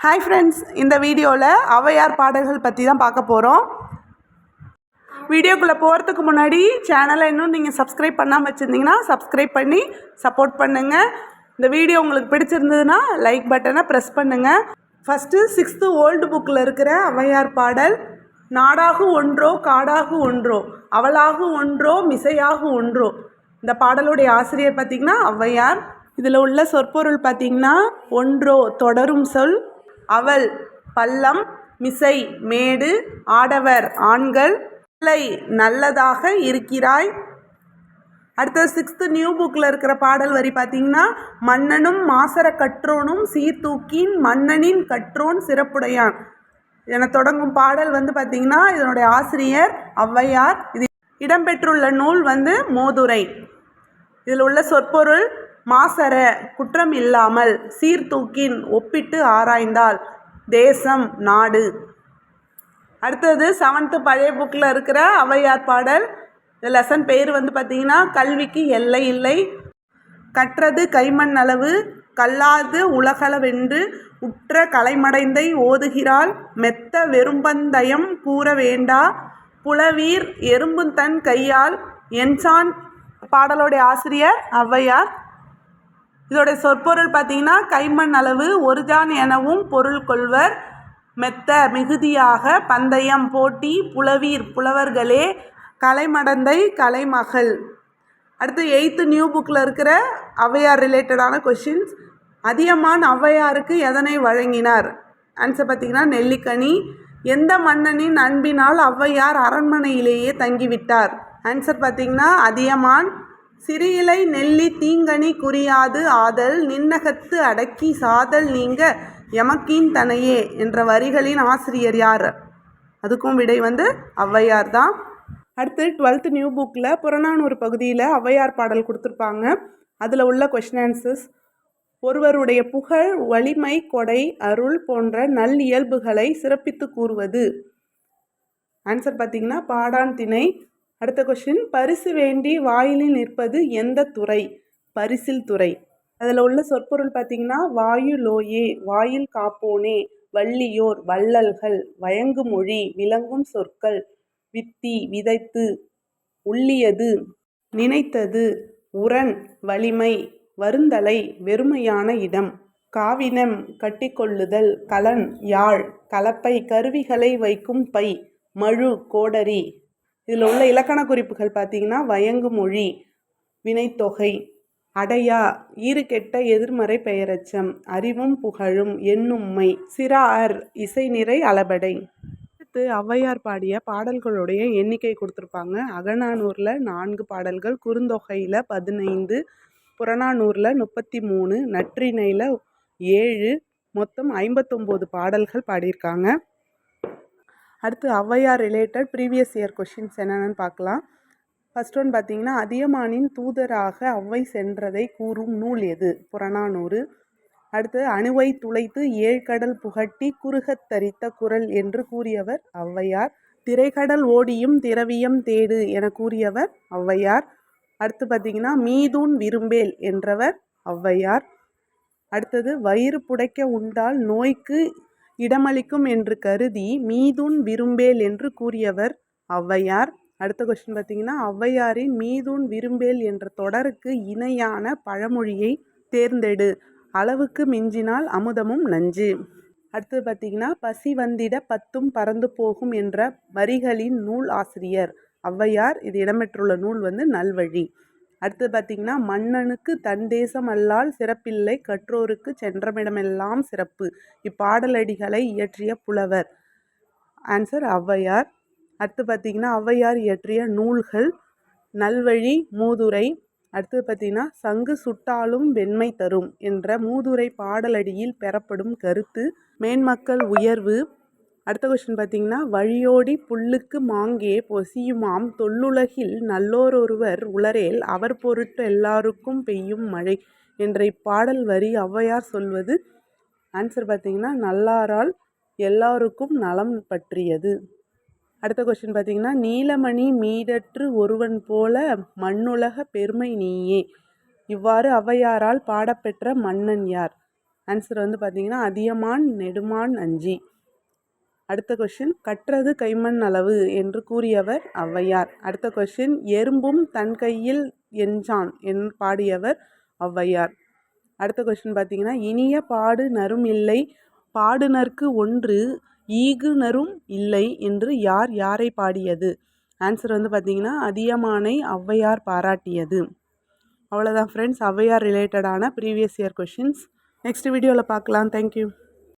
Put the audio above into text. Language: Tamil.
ஹாய் ஃப்ரெண்ட்ஸ் இந்த வீடியோவில் ஔவையார் பாடல்கள் பற்றி தான் பார்க்க போகிறோம் வீடியோக்குள்ளே போகிறதுக்கு முன்னாடி சேனலை இன்னும் நீங்கள் சப்ஸ்கிரைப் பண்ணாமல் வச்சுருந்தீங்கன்னா சப்ஸ்கிரைப் பண்ணி சப்போர்ட் பண்ணுங்கள் இந்த வீடியோ உங்களுக்கு பிடிச்சிருந்ததுன்னா லைக் பட்டனை ப்ரெஸ் பண்ணுங்கள் ஃபஸ்ட்டு சிக்ஸ்த்து ஓல்டு புக்கில் இருக்கிற ஔவையார் பாடல் நாடாகு ஒன்றோ காடாகு ஒன்றோ அவளாகு ஒன்றோ மிசையாகு ஒன்றோ. இந்த பாடலுடைய ஆசிரியர் பார்த்திங்கன்னா ஔவையார் இதில் உள்ள சொற்பொருள் பார்த்திங்கன்னா ஒன்றோ தொடரும் சொல் அவள் பள்ளம் மிசை மேடு ஆடவர் ஆண்கள் பிள்ளை நல்லதாக இருக்கிறாய். அடுத்தது சிக்ஸ்த்து நியூ புக்கில் இருக்கிற பாடல் வரி பார்த்தீங்கன்னா மன்னனும் மாசர கற்றோனும் சீர்தூக்கின் மன்னனின் கற்றோன் சிறப்புடையான். என தொடங்கும் பாடல் வந்து பார்த்திங்கன்னா இதனுடைய ஆசிரியர் ஔவையார். இது இடம்பெற்றுள்ள நூல் வந்து மோதுரை. இதில் உள்ள சொற்பொருள் மாசர குற்றம் இல்லாமல் சீர்தூக்கின் ஒப்பிட்டு ஆராய்ந்தால் தேசம் நாடு. அடுத்தது செவன்த்து பழைய புக்கில் இருக்கிற ஔவையார் பாடல். இந்த லெசன் பேர் வந்து பார்த்திங்கன்னா கல்விக்கு எல்லை இல்லை. கற்றது கைமண் அளவு கல்லாது உலகளவென்று உற்ற கலைமடைந்தை ஓதுகிறாள். மெத்த வெறும்பந்தயம் கூற வேண்டா. புலவீர் எறும்புந்தன் கையால். என்சான் பாடலோடைய ஆசிரியர் ஔவையார். இதோடைய சொற்பொருள் பார்த்தீங்கன்னா கைமண் அளவு ஒருஜான் எனவும் பொருள் கொள்வர் மெத்த மிகுதியாக பந்தயம் போட்டி புலவீர் புலவர்களே கலைமடந்தை கலைமகள். அடுத்து எயித்து நியூ புக்கில் இருக்கிற ஔவையார் ரிலேட்டடான கொஷின்ஸ் அதியமான் ஔவையாருக்கு எதனை வழங்கினார்? ஆன்சர் பார்த்தீங்கன்னா நெல்லிக்கனி. எந்த மன்னனின் அன்பினால் ஔவையார் அரண்மனையிலேயே தங்கிவிட்டார்? ஆன்சர் பார்த்தீங்கன்னா அதியமான் சிறியிலை நெல்லி தீங்கனி குறியாது ஆதல் நின்னகத்து அடக்கி சாதல் நீங்க எமக்கீன் தனையே என்ற வரிகளின் ஆசிரியர் யார்? அதுக்கும் விடை வந்து ஔவையார் தான். அடுத்து டுவெல்த் நியூ புக்கில் புறநானூறு பகுதியில் ஔவையார் பாடல் கொடுத்துருப்பாங்க. அதில் உள்ள கொஷின் ஆன்சர்ஸ் ஒருவருடைய புகழ் வலிமை கொடை அருள் போன்ற நல் இயல்புகளை சிறப்பித்து கூறுவது. ஆன்சர் பார்த்தீங்கன்னா பாடான் திணை அடுத்த கொஷின் பரிசு வேண்டி வாயிலில் நிற்பது எந்த துறை? பரிசில் துறை. அதில் உள்ள சொற்பொருள் பார்த்தீங்கன்னா வாயு லோயே வாயில் காப்போனே வள்ளியோர் வள்ளல்கள் வயங்கு மொழி விளங்கும் சொற்கள் வித்தி விதைத்து உள்ளியது நினைத்தது உரன் வலிமை வருந்தலை வெறுமையான இடம் காவினம் கட்டிக்கொள்ளுதல் கலன் யாழ் கலப்பை கருவிகளை வைக்கும் பை மழு கோடரி. இதில் உள்ள இலக்கண குறிப்புகள் பார்த்தீங்கன்னா வயங்கு மொழி வினைத்தொகை அடையா ஈறுகெட்ட எதிர்மறை பெயரச்சம் அறிவும் புகழும் எண்ணும்மை சிறார் இசை நிறை அளபடை. அடுத்து ஔவையார் பாடிய பாடல்களுடைய எண்ணிக்கை கொடுத்துருப்பாங்க. அகநானூரில் நான்கு பாடல்கள் குறுந்தொகையில் பதினைந்து புறநானூரில் முப்பத்தி மூணு நற்றிணையில் ஏழு மொத்தம் ஐம்பத்தொம்போது பாடல்கள் பாடியிருக்காங்க. அடுத்து Avvaiyar related previous year questions என்னென்னு பார்க்கலாம். ஃபஸ்ட் ஒன் பார்த்தீங்கன்னா அதியமானின் தூதராக ஔவை சென்றதை கூறும் நூல் எது? புறநானூறு. அடுத்து அணுவை துளைத்து ஏழ்கடல் புகட்டி குறுகத் தரித்த குரல் என்று கூறியவர் ஔவையார். திரைக்கடல் ஓடியும் திரவியம் தேடு என கூறியவர் ஔவையார். அடுத்து பார்த்தீங்கன்னா மீதூன் விரும்பேல் என்றவர் ஔவையார். அடுத்தது வயிறு புடைக்க உண்டால் நோய்க்கு இடமளிக்கும் என்று கருதி மீதுன் விரும்பேல் என்று கூறியவர் ஔவையார். அடுத்த கொஸ்டின் பார்த்தீங்கன்னா ஔவையாரின் மீதுன் விரும்பேல் என்ற தொடருக்கு இணையான பழமொழியை தேர்ந்தெடு. அளவுக்கு மிஞ்சினால் அமுதமும் நஞ்சு. அடுத்தது பார்த்தீங்கன்னா பசி வந்திட பத்தும் பறந்து போகும் என்ற வரிகளின் நூல் ஆசிரியர் ஔவையார். இது இடம்பெற்றுள்ள நூல் வந்து நல்வழி. அடுத்து பார்த்திங்கன்னா மன்னனுக்கு தன் தேசம் அல்லால் சிறப்பில்லை கற்றோருக்கு சென்றமிடமெல்லாம் சிறப்பு. இப்பாடலடிகளை இயற்றிய புலவர். ஆன்சர் ஔவையார். அடுத்து பார்த்திங்கன்னா ஔவையார் இயற்றிய நூல்கள். நல்வழி மூதுரை. அடுத்து பார்த்திங்கன்னா சங்கு சுட்டாலும் வெண்மை தரும் என்ற மூதுரை பாடலடியில் பெறப்படும் கருத்து. மேன்மக்கள் உயர்வு. அடுத்த கொஸ்டின் பார்த்தீங்கன்னா வழியோடி புல்லுக்கு மாங்கே பொசியுமாம். தொல்லுலகில் நல்லோரொருவர் உளரேல் அவர் பொருட்டு எல்லாருக்கும் பெய்யும் மழை என்ற இப்பாடல் வரி ஔவையார் சொல்வது. ஆன்சர் பார்த்தீங்கன்னா நல்லாரால் எல்லாருக்கும் நலம் பற்றியது. அடுத்த கொஸ்டின் பார்த்தீங்கன்னா நீலமணி மீடற்று ஒருவன் போல மண்ணுலக பெருமை நீயே. இவ்வாறு ஔவையாரால் பாடப்பெற்ற மன்னன் யார்? ஆன்சர் வந்து பார்த்தீங்கன்னா அதியமான் நெடுமான் அஞ்சி. அடுத்த கொஷின் கற்றது கைமண் அளவு என்று கூறியவர் ஔவையார். அடுத்த கொஷின் எறும்பும் தன் கையில் எஞ்சான் என் பாடியவர் ஔவையார். அடுத்த கொஷின் பார்த்தீங்கன்னா இனிய பாடு நரும் இல்லை பாடுனர்க்கு ஒன்று ஈகுனரும் இல்லை என்று யார் யாரை பாடியது? ஆன்சர் வந்து பார்த்தீங்கன்னா அதியமானை ஔவையார் பாராட்டியது. அவ்வளோதான் ஃப்ரெண்ட்ஸ் ஔவையார் ரிலேட்டடான ப்ரீவியஸ் இயர் கொஷின்ஸ் நெக்ஸ்ட் வீடியோவில் பார்க்கலாம். தேங்க்யூ